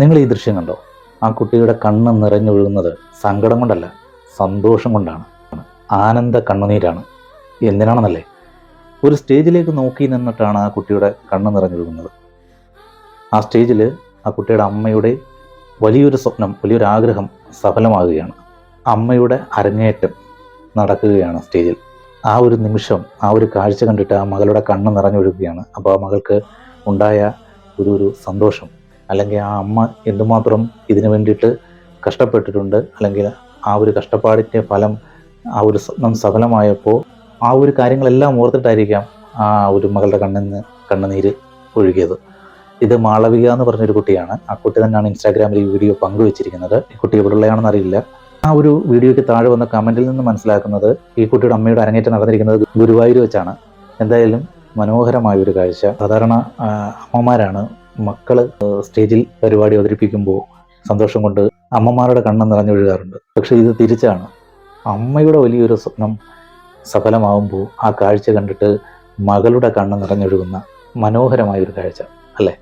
നിങ്ങൾ ഈ ദൃശ്യം കണ്ടോ? ആ കുട്ടിയുടെ കണ്ണ് നിറഞ്ഞൊഴുകുന്നത് സങ്കടം കൊണ്ടല്ല സന്തോഷം കൊണ്ടാണ്. ആനന്ദ കണ്ണുനീരാണ്. എന്തിനാണെന്നല്ലേ? ഒരു സ്റ്റേജിലേക്ക് നോക്കി നിന്നിട്ടാണ് ആ കുട്ടിയുടെ കണ്ണ് നിറഞ്ഞൊഴുകുന്നത് ആ സ്റ്റേജിൽ ആ കുട്ടിയുടെ അമ്മയുടെ വലിയൊരു സ്വപ്നം വലിയൊരു ആഗ്രഹം സഫലമാകുകയാണ്. അമ്മയുടെ അരങ്ങേറ്റം നടക്കുകയാണ് സ്റ്റേജിൽ. ആ ഒരു നിമിഷം ആ ഒരു കാഴ്ച കണ്ടിട്ട് ആ മകളുടെ കണ്ണ് നിറഞ്ഞൊഴുകുകയാണ് അപ്പോൾ ആ മകൾക്ക് ഉണ്ടായ ഒരു ഒരു സന്തോഷം. അല്ലെങ്കിൽ ആ അമ്മ എന്തുമാത്രം ഇതിനു വേണ്ടിയിട്ട് കഷ്ടപ്പെട്ടിട്ടുണ്ട് അല്ലെങ്കിൽ ആ ഒരു കഷ്ടപ്പാടിന്റെ ഫലം ആ ഒരു സ്വപ്നം സഫലമായപ്പോൾ ആ ഒരു കാര്യങ്ങളെല്ലാം ഓർത്തിട്ടായിരിക്കാം ആ ഒരു മകളുടെ കണ്ണിൽ നിന്ന് കണ്ണുനീര് ഒഴുകിയത്. ഇത് മാളവിക എന്ന് പറഞ്ഞൊരു കുട്ടിയാണ്. ആ കുട്ടി തന്നെയാണ് ഇൻസ്റ്റാഗ്രാമിൽ ഈ വീഡിയോ പങ്കുവച്ചിരിക്കുന്നത്. ഈ കുട്ടി എവിടെയുള്ളതാണെന്ന് അറിയില്ല. ആ ഒരു വീഡിയോയ്ക്ക് താഴെ വന്ന കമന്റിൽ നിന്ന് മനസ്സിലാക്കുന്നത് ഈ കുട്ടിയുടെ അമ്മയുടെ അരങ്ങേറ്റം നടന്നിരിക്കുന്നത് ഗുരുവായൂർ വെച്ചാണ്. എന്തായാലും മനോഹരമായ ഒരു കാഴ്ച. സാധാരണ അമ്മമാരാണ് മക്കൾ സ്റ്റേജിൽ പരിപാടി അവതരിപ്പിക്കുമ്പോൾ സന്തോഷം കൊണ്ട് അമ്മമാരുടെ കണ്ണ് നിറഞ്ഞൊഴുകാറുണ്ട് പക്ഷെ ഇത് തിരിച്ചാണ്. അമ്മയുടെ വലിയൊരു സ്വപ്നം സഫലമാവുമ്പോൾ ആ കാഴ്ച കണ്ടിട്ട് മകളുടെ കണ്ണ് നിറഞ്ഞൊഴുകുന്ന മനോഹരമായ ഒരു കാഴ്ച അല്ലേ?